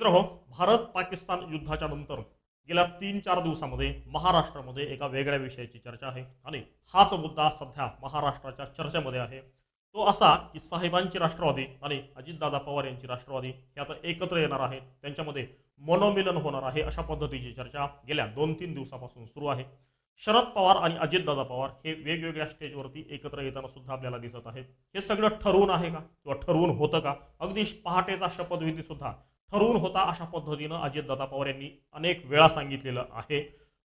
मित्र भारत पाकिस्तान युद्धाच्या नंतर गेल्या तीन चार दिवसामध्ये महाराष्ट्रामध्ये एका वेगळ्या विषयाची चर्चा आहे. आणि हाच मुद्दा सध्या महाराष्ट्राच्या चर्चेमध्ये आहे. तो असा की साहेबांची राष्ट्रवादी आणि अजितदादा पवार यांची राष्ट्रवादी हे आता एकत्र येणार आहेत त्यांच्यामध्ये मनोमिलन होणार आहे अशा पद्धतीची चर्चा गेल्या दोन तीन दिवसापासून सुरू आहे. शरद पवार आणि अजितदादा पवार हे वेगवेगळ्या स्टेजवरती एकत्र येताना सुद्धा आपल्याला दिसत आहेत. हे सगळं ठरवून आहे का? किंवा ठरवून होतं का? अगदी पहाटेचा शपथविधी सुद्धा ठरवून होता अशा पद्धतीनं अजितदादा पवार यांनी अनेक वेळा सांगितलेलं आहे.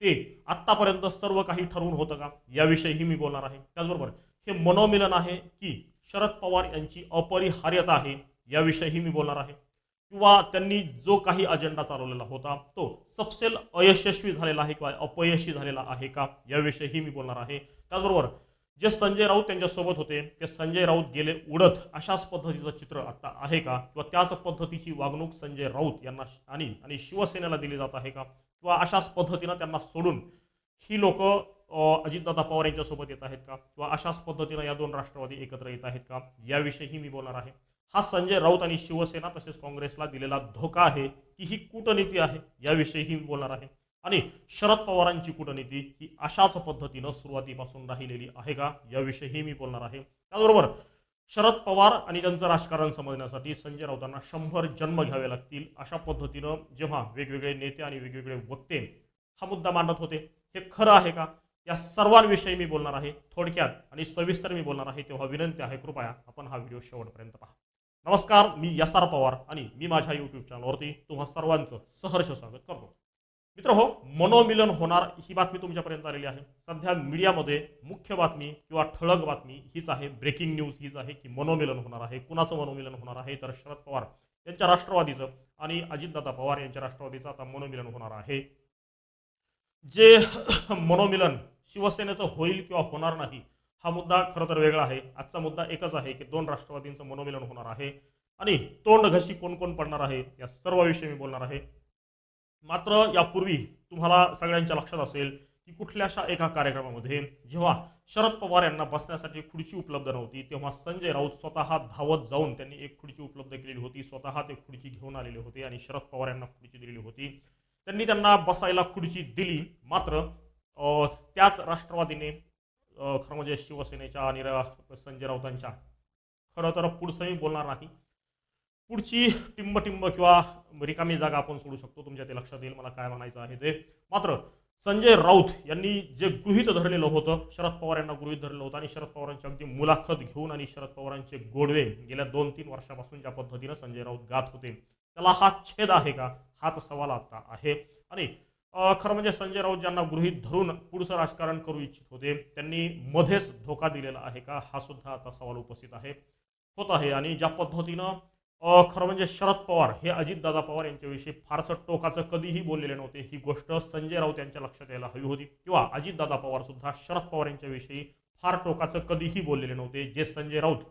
ते आत्तापर्यंत सर्व काही ठरवून होतं का? याविषयीही मी बोलणार आहे. त्याचबरोबर हे मनोमिलन आहे की शरद पवार यांची अपरिहार्यता आहे याविषयीही मी बोलणार आहे. किंवा त्यांनी जो काही अजेंडा चालवलेला होता तो सपसेल अयशस्वी झालेला आहे किंवा अपयशी झालेला आहे का? याविषयीही मी बोलणार आहे. त्याचबरोबर जे संजय राऊत त्यांच्यासोबत होते ते संजय राऊत गेले उडत अशाच पद्धतीचं चित्र आता आहे का? किंवा त्याच पद्धतीची वागणूक संजय राऊत यांना आणि आणि शिवसेनेला दिली जात आहे का? किंवा अशाच पद्धतीनं त्यांना सोडून ही लोक अजितदादा पवार यांच्यासोबत येत आहेत का? किंवा अशाच पद्धतीनं या दोन राष्ट्रवादी एकत्र येत आहेत का? याविषयीही मी बोलणार आहे. हा संजय राऊत आणि शिवसेना तसेच काँग्रेसला दिलेला धोका आहे की ही कूटनीती आहे याविषयीही मी बोलणार आहे. आणि शरद पवारांची कूटनीती ही अशाच पद्धतीनं सुरुवातीपासून राहिलेली आहे का? याविषयीही मी बोलणार आहे. त्याचबरोबर शरद पवार आणि त्यांचं राजकारण समजण्यासाठी संजय राऊतांना शंभर जन्म घ्यावे लागतील अशा पद्धतीनं जेव्हा वेगवेगळे नेते आणि वेगवेगळे वक्ते हा मुद्दा मांडत होते हे खरं आहे का? या सर्वांविषयी मी बोलणार आहे. थोडक्यात आणि सविस्तर मी बोलणार आहे तेव्हा विनंती आहे कृपया आपण हा व्हिडिओ शेवटपर्यंत पहा. नमस्कार मी यसार पवार आणि मी माझ्या यूट्यूब चॅनलवरती तुम्हा सर्वांचं सहर्ष स्वागत करतो. मित्र हो मनोमिलन होणार ही बातमी तुमच्यापर्यंत आलेली आहे. सध्या मीडियामध्ये मुख्य बातमी किंवा ठळक बातमी हीच आहे. ब्रेकिंग न्यूज हीच आहे की मनोमिलन होणार आहे. कुणाचं मनोमिलन होणार आहे? तर शरद पवार यांच्या राष्ट्रवादीचं आणि अजितदादा पवार यांच्या राष्ट्रवादीचं आता मनोमिलन होणार आहे. जे मनोमिलन शिवसेनेचं होईल किंवा होणार नाही हा मुद्दा खरं तर वेगळा आहे. आजचा मुद्दा एकच आहे की दोन राष्ट्रवादींचं मनोमिलन होणार आहे. आणि तोंड घशी कोण कोण पडणार आहे? या सर्वाविषयी मी बोलणार आहे. मात्र यापूर्वी तुम्हाला सगळ्यांच्या लक्षात असेल की कुठल्याशा एका कार्यक्रमामध्ये जेव्हा शरद पवार यांना बसण्यासाठी खुर्ची उपलब्ध नव्हती तेव्हा संजय राऊत स्वतः धावत जाऊन त्यांनी एक खुर्ची उपलब्ध केलेली होती. स्वतः ते खुर्ची घेऊन आलेले होते आणि शरद पवार यांना खुर्ची दिलेली होती. त्यांनी त्यांना बसायला खुर्ची दिली. मात्र त्याच राष्ट्रवादीने खरं म्हणजे शिवसेनेच्या आणि संजय राऊतांच्या खरं तर पुढचंही बोलणार नाही. पुढची टिंब टिंब किंवा रिकामी जागा आपण सोडू शकतो. तुमच्या ते लक्षात येईल मला काय म्हणायचं आहे ते. मात्र संजय राऊत यांनी जे गृहित धरलेलं होतं शरद पवार यांना गृहित धरलेलं होतं आणि शरद पवारांची अगदी मुलाखत घेऊन आणि शरद पवारांचे गोडवे गेल्या दोन तीन वर्षापासून ज्या पद्धतीनं संजय राऊत गात होते त्याला हा छेद आहे का? हाच सवाल आता आहे. आणि खरं म्हणजे संजय राऊत ज्यांना गृहीत धरून पुढचं राजकारण करू इच्छित होते त्यांनी मध्येच धोका दिलेला आहे का? हा सुद्धा आता सवाल उपस्थित आहे. होत आहे. आणि ज्या पद्धतीनं खरं म्हणजे शरद पवार हे अजितदादा पवार यांच्याविषयी फारसं टोकाचं कधीही बोललेले नव्हते. ही गोष्ट संजय राऊत यांच्या लक्षात यायला हवी होती. किंवा अजितदादा पवार सुद्धा शरद पवार यांच्याविषयी फार टोकाचं कधीही बोललेले नव्हते. जे संजय राऊत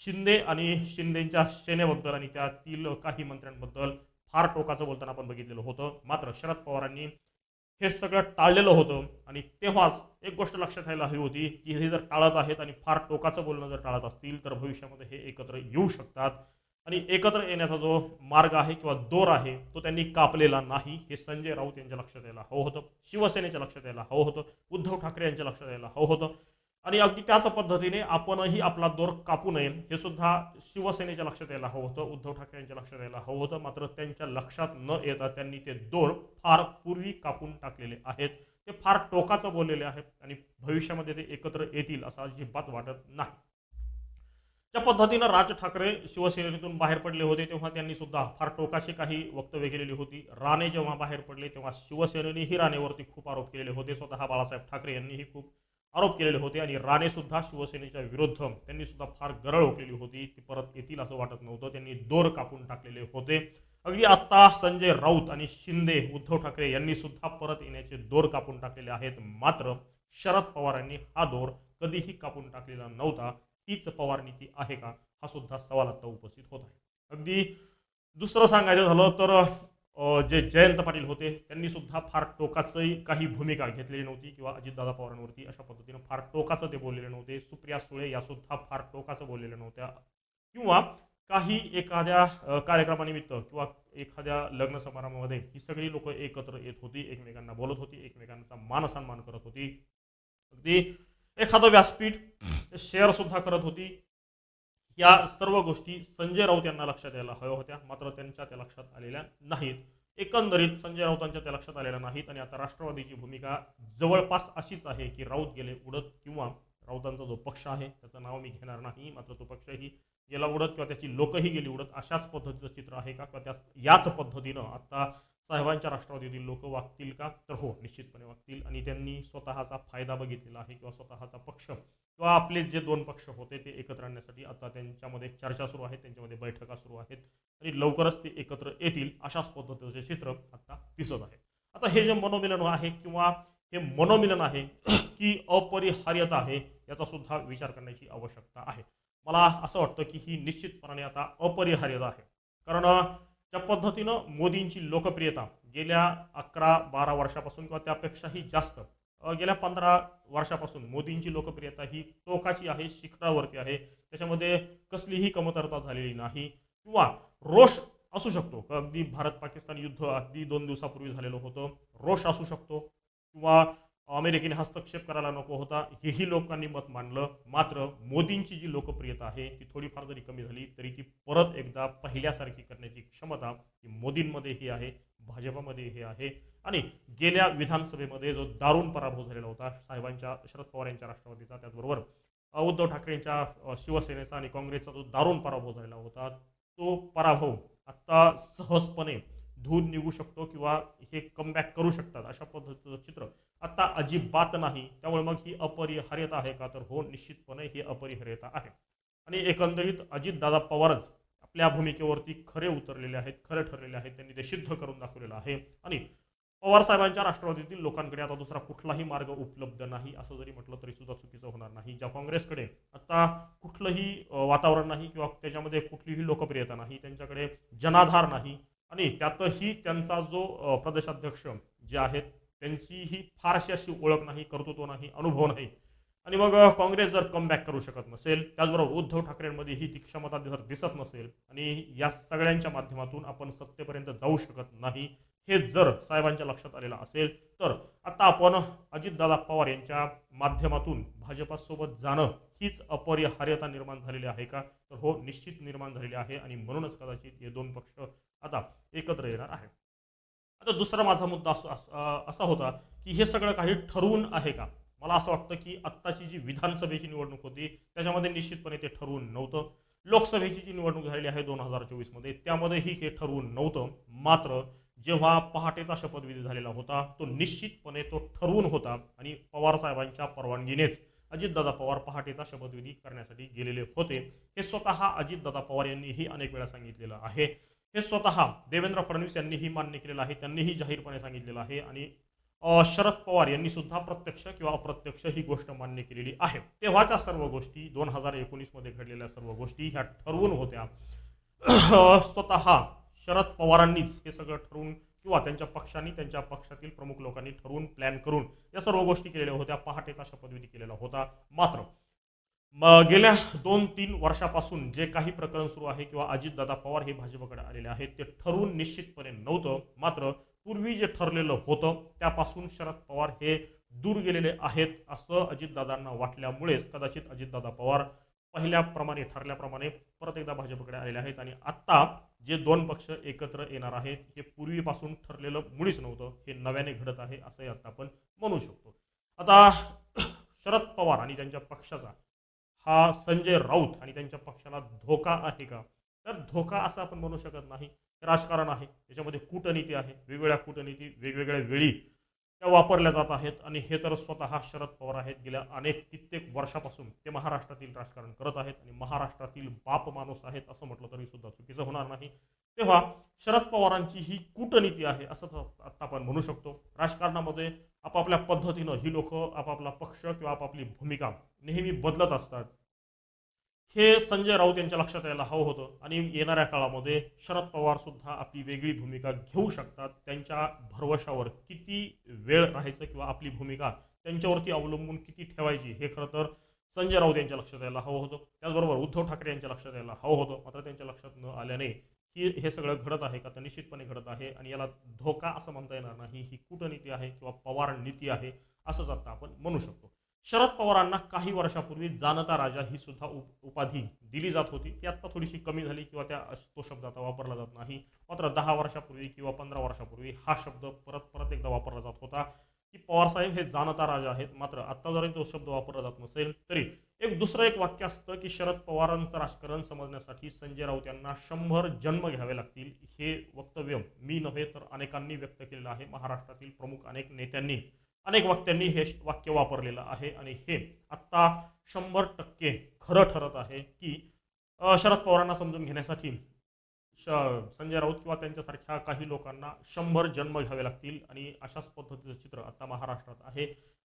शिंदे आणि शिंदेच्या सेनेबद्दल आणि त्यातील काही मंत्र्यांबद्दल फार टोकाचं बोलताना आपण बघितलेलं होतं. मात्र शरद पवारांनी हे सगळं टाळलेलं होतं. आणि तेव्हाच एक गोष्ट लक्षात यायला हवी होती की हे जर टाळत आहेत आणि फार टोकाचं बोलणं जर टाळत असतील तर भविष्यामध्ये हे एकत्र येऊ शकतात. आणि एकत्र येण्याचा जो मार्ग आहे किंवा दोर आहे तो त्यांनी कापलेला नाही. हे संजय राऊत यांच्या लक्षात यायला हवं होतं. शिवसेनेच्या लक्षात यायला हवं होतं. उद्धव ठाकरे यांच्या लक्षात यायला हवं होतं. आणि अगदी त्याच पद्धतीने आपणही आपला दोर कापू नये हे सुद्धा शिवसेनेच्या लक्षात यायला हवं होतं. उद्धव ठाकरे यांच्या लक्षात यायला हवं होतं. मात्र त्यांच्या लक्षात न येता त्यांनी ते दोर फार पूर्वी कापून टाकलेले आहेत. ते फार टोकाचं बोललेले आहेत आणि भविष्यामध्ये ते एकत्र येतील असं अजिबात वाटत नाही. ज्या पद्धतीनं राज ठाकरे शिवसेनेतून बाहेर पडले होते तेव्हा त्यांनी सुद्धा फार टोकाची काही वक्तव्य केलेली होती. राणे जेव्हा बाहेर पडले तेव्हा शिवसेनेनेही राणेवरती खूप आरोप केलेले होते. स्वतः बाळासाहेब ठाकरे यांनीही खूप आरोप केलेले होते आणि राणे सुद्धा शिवसेनेच्या विरुद्ध त्यांनी सुद्धा फार गरळ ओकलेली होती. ती परत येतील असं वाटत नव्हतं. त्यांनी दोर कापून टाकलेले होते. अगदी आता संजय राऊत आणि शिंदे उद्धव ठाकरे यांनी सुद्धा परत येण्याचे दोर कापून टाकलेले आहेत. मात्र शरद पवारांनी हा दोर कधीही कापून टाकलेला नव्हता. तीच पवार नीती आहे का? हा सुद्धा सवाल आता उपस्थित होत आहे. अगदी दुसरं सांगायचं झालं तर जे जयंत पाटील होते त्यांनी सुद्धा फार टोकाचंही काही भूमिका घेतलेली नव्हती किंवा अजितदादा पवारांवरती अशा पद्धतीनं फार टोकाचं ते बोललेले नव्हते. सुप्रिया सुळे या सुद्धा फार टोकाचं बोललेल्या नव्हत्या. किंवा काही एखाद्या कार्यक्रमानिमित्त किंवा एखाद्या लग्न समारंभामध्ये ही सगळी लोक एकत्र येत होती एकमेकांना बोलत होती एकमेकांचा मान सन्मान करत होती. अगदी एखादं व्यासपीठ शेअर सुद्धा करत होती. या सर्व गोष्टी संजय राऊत यांना लक्षात यायला हव्या होत्या. मात्र त्यांच्या त्या लक्षात आलेल्या नाहीत. एकंदरीत संजय राऊतांच्या त्या लक्षात आलेल्या नाहीत आणि आता राष्ट्रवादीची भूमिका जवळपास अशीच आहे की राऊत गेले उडत किंवा राऊतांचा जो पक्ष आहे त्याचं नाव मी घेणार नाही. मात्र तो पक्षही गेला उडत किंवा त्याची लोकही गेली उडत अशाच पद्धतीचं चित्र आहे का? किंवा त्या याच पद्धतीनं आता साहेबांच्या राष्ट्रवादीतील लोक वागतील का? तर हो निश्चितपणे वागतील. आणि त्यांनी स्वतःचा फायदा बघितलेला आहे किंवा स्वतःचा पक्ष किंवा आपले जे दोन पक्ष होते ते एकत्र आणण्यासाठी आता त्यांच्यामध्ये चर्चा सुरू आहेत त्यांच्यामध्ये बैठका सुरू आहेत. आणि लवकरच ते एकत्र येतील अशाच पद्धतीचे चित्र आता दिसत आहे. आता हे जे मनोमिलन आहे किंवा हे मनोमिलन आहे की अपरिहार्यता आहे याचा सुद्धा विचार करण्याची आवश्यकता आहे. मला असं वाटतं की ही निश्चितपणाने आता अपरिहार्यता आहे. कारण ज्या पद्धतीनं मोदींची लोकप्रियता गेल्या अकरा बारा वर्षापासून किंवा त्यापेक्षाही जास्त गेल्या पंधरा वर्षापासून मोदींची लोकप्रियता ही टोकाची आहे शिखरावरती आहे. त्याच्यामध्ये कसलीही कमतरता झालेली नाही. किंवा रोष असू शकतो. अगदी भारत पाकिस्तान युद्ध अगदी दोन दिवसापूर्वी झालेलं होतं. रोष असू शकतो. किंवा अमेरिकेने हस्तक्षेप करायला नको होता. हेही लोकांनी मत मांडलं. मात्र मोदींची जी लोकप्रियता आहे ती थोडीफार जरी कमी झाली तरी ती परत एकदा पहिल्यासारखी करण्याची क्षमता ही मोदींमध्येही आहे भाजपामध्ये हे आहे. आणि गेल्या विधानसभेमध्ये जो दारुण पराभव झालेला होता साहेबांच्या शरद पवार यांच्या राष्ट्रवादीचा त्याचबरोबर उद्धव ठाकरेंच्या शिवसेनेचा आणि काँग्रेसचा जो दारुण पराभव झालेला होता तो पराभव आत्ता सहजपणे धून निघू शकतो किंवा हे कमबॅक करू शकतात अशा पद्धतीचं चित्र. आता अजिबात नाही. त्यामुळे मग ही अपरिहार्यता आहे का? तर हो निश्चितपणे ही अपरिहार्यता आहे. आणि एकंदरीत अजितदादा पवारच आपल्या भूमिकेवरती खरे उतरलेले आहेत खरे ठरलेले आहेत. त्यांनी ते सिद्ध करून दाखवलेलं आहे. आणि पवार साहेबांच्या राष्ट्रवादीतील लोकांकडे आता दुसरा कुठलाही मार्ग उपलब्ध नाही असं जरी म्हटलं तरी सुद्धा चुकीचं होणार नाही. ज्या काँग्रेसकडे आता कुठलंही वातावरण नाही किंवा त्याच्यामध्ये कुठलीही लोकप्रियता नाही त्यांच्याकडे जनाधार नाही आणि त्यातही त्यांचा जो प्रदेशाध्यक्ष जे आहेत त्यांचीही फारशी अशी ओळख नाही कर्तृत्व नाही अनुभव नाही. आणि मग काँग्रेस जर कमबॅक करू शकत नसेल त्याचबरोबर उद्धव ठाकरेंमध्ये ही ती क्षमता जर दिसत नसेल आणि या सगळ्यांच्या माध्यमातून आपण सत्तेपर्यंत जाऊ शकत नाही हे जर साहेबांच्या लक्षात आलेलं असेल तर आता आपण अजितदादा पवार यांच्या माध्यमातून भाजपासोबत जाणं हीच अपरिहार्यता निर्माण झालेली आहे का? तर हो निश्चित निर्माण झालेली आहे आणि म्हणूनच कदाचित हे दोन पक्ष आता एकत्र येणार आहे आता दुसरा माझा मुद्दा असा होता की हे सगळं काही ठरवून आहे का? मला असं वाटतं की आत्ताची जी विधानसभेची निवडणूक होती त्याच्यामध्ये निश्चितपणे ते ठरवून नव्हतं. लोकसभेची जी निवडणूक झालेली आहे दोन हजार चोवीसमध्ये त्यामध्येही हे ठरवून नव्हतं. मात्र जेव्हा पहाटेचा शपथविधी झालेला होता तो निश्चितपणे तो ठरवून होता आणि पवार साहेबांच्या परवानगीनेच अजितदादा पवार पहाटेचा शपथविधी करण्यासाठी गेलेले होते. हे स्वतः अजितदादा पवार यांनीही अनेक वेळा सांगितलेलं आहे. हे स्वतः देवेंद्र फडणवीस यांनीही मान्य केलेलं आहे त्यांनीही जाहीरपणे सांगितलेलं आहे आणि शरद पवार यांनी सुद्धा प्रत्यक्ष किंवा अप्रत्यक्ष ही गोष्ट मान्य केलेली आहे. तेव्हाच्या सर्व गोष्टी दोन हजार एकोणीसमध्ये घडलेल्या सर्व गोष्टी ह्या ठरवून होत्या. स्वतः शरद पवारांनीच हे सगळं ठरवून किंवा त्यांच्या पक्षांनी त्यांच्या पक्षातील प्रमुख लोकांनी ठरवून प्लॅन करून या सर्व गोष्टी केलेल्या होत्या. पहाटेचा शपथविधी केलेला होता. मात्र म- गेल्या दोन तीन वर्षापासून जे काही प्रकरण सुरू आहे किंवा अजितदादा पवार हे भाजपकडे आलेले आहेत ते ठरवून निश्चितपणे नव्हतं. मात्र पूर्वी जे ठरलेलं होतं त्यापासून शरद पवार हे दूर गेलेले आहेत असं अजितदादांना वाटल्यामुळेच कदाचित अजितदादा पवार पहिल्याप्रमाणे ठरल्याप्रमाणे परत एकदा भाजपकडे आलेले आहेत. आणि आत्ता जे दोन पक्ष एकत्र येणार आहेत हे पूर्वीपासून ठरलेलं मुळीच नव्हतं हे नव्याने घडत आहे असंही आता आपण म्हणू शकतो. आता शरद पवार आणि त्यांच्या पक्षाचा हा संजय राऊत आणि त्यांच्या पक्षाला धोका आहे का? तर धोका असं आपण म्हणू शकत नाही. राजकारण आहे. त्याच्यामध्ये कूटनीती आहे. वेगवेगळ्या कूटनीती वेगवेगळ्या वेळी त्या वापरल्या जात आहेत आणि हे तर स्वतः शरद पवार आहेत. गेल्या अनेक कित्येक वर्षापासून ते महाराष्ट्रातील राजकारण करत आहेत आणि महाराष्ट्रातील बाप माणूस आहेत असं म्हटलं तरी सुद्धा चुकीचं होणार नाही. तेव्हा शरद पवारांची ही कूटनीती आहे असंच आता आपण म्हणू शकतो. राजकारणामध्ये आपापल्या पद्धतीनं ही लोक आपापला पक्ष किंवा आपापली भूमिका नेहमी बदलत असतात. हे संजय राऊत यांच्या लक्षात यायला हवं होतं. आणि येणाऱ्या काळामध्ये शरद पवार सुद्धा आपली वेगळी भूमिका घेऊ शकतात. त्यांच्या भरवशावर किती वेळ राहायचं किंवा आपली भूमिका त्यांच्यावरती अवलंबून किती ठेवायची हे खरं तर संजय राऊत यांच्या लक्षात यायला हवं होतं. त्याचबरोबर उद्धव ठाकरे यांच्या लक्षात यायला हवं होतं. मात्र त्यांच्या लक्षात न आल्याने की हे सगळं घडत आहे का? तर निश्चितपणे घडत आहे. आणि याला धोका असं म्हणता येणार नाही. ही कूटनीती आहे किंवा पवार नीती आहे असंच आता आपण म्हणू शकतो. शरद पवारांना काही वर्षापूर्वी जानता राजा ही सुद्धा उप उपाधी दिली जात होती. ती आत्ता थोडीशी कमी झाली किंवा त्या तो शब्द आता वापरला जात नाही. मात्र दहा वर्षापूर्वी किंवा पंधरा वर्षापूर्वी हा शब्द परत परत एकदा वापरला जात होता. की पवारसाहेब हे जानता राजा आहेत. मात्र आत्ता जरी तो शब्द वापरला जात नसेल तरी एक दुसरं एक वाक्य असतं की शरद पवारांचं राजकारण समजण्यासाठी संजय राऊत यांना शंभर जन्म घ्यावे लागतील. हे वक्तव्य मी नव्हे तर अनेकांनी व्यक्त केलेलं आहे. महाराष्ट्रातील प्रमुख अनेक नेत्यांनी अनेक वक्त्यांनी हे वाक्य वापरलेलं आहे आणि हे आत्ता शंभर टक्के खरं ठरत आहे की शरद पवारांना समजून घेण्यासाठी श संजय राऊत किंवा त्यांच्यासारख्या काही लोकांना शंभर जन्म घ्यावे लागतील आणि अशाच पद्धतीचं चित्र आता महाराष्ट्रात आहे.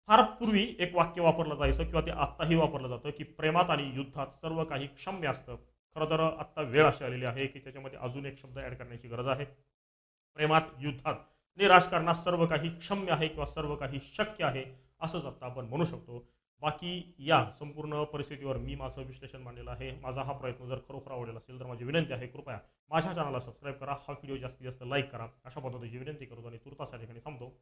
फार पूर्वी एक वाक्य वापरलं जायचं किंवा ते आत्ताही वापरलं जातं की प्रेमात आणि युद्धात सर्व काही क्षम्य असतं. खरं तर आत्ता वेळ अशी आलेली आहे की त्याच्यामध्ये अजून एक शब्द ॲड करण्याची गरज आहे. प्रेमात युद्धात आणि राजकारणात सर्व काही क्षम्य आहे किंवा सर्व काही शक्य आहे असंच आता आपण म्हणू शकतो. बाकी या संपूर्ण परिस्थितीवर मी माझं विश्लेषण मांडलेलं आहे. माझा हा प्रयत्न जर खरोखर आवडेल असेल तर माझी विनंती आहे कृपया माझ्या चॅनलला सबस्क्राईब करा. हा व्हिडिओ जास्तीत जास्त लाईक करा. अशा पद्धतीची विनंती करतो आणि तुर्तास या ठिकाणी थांबतो.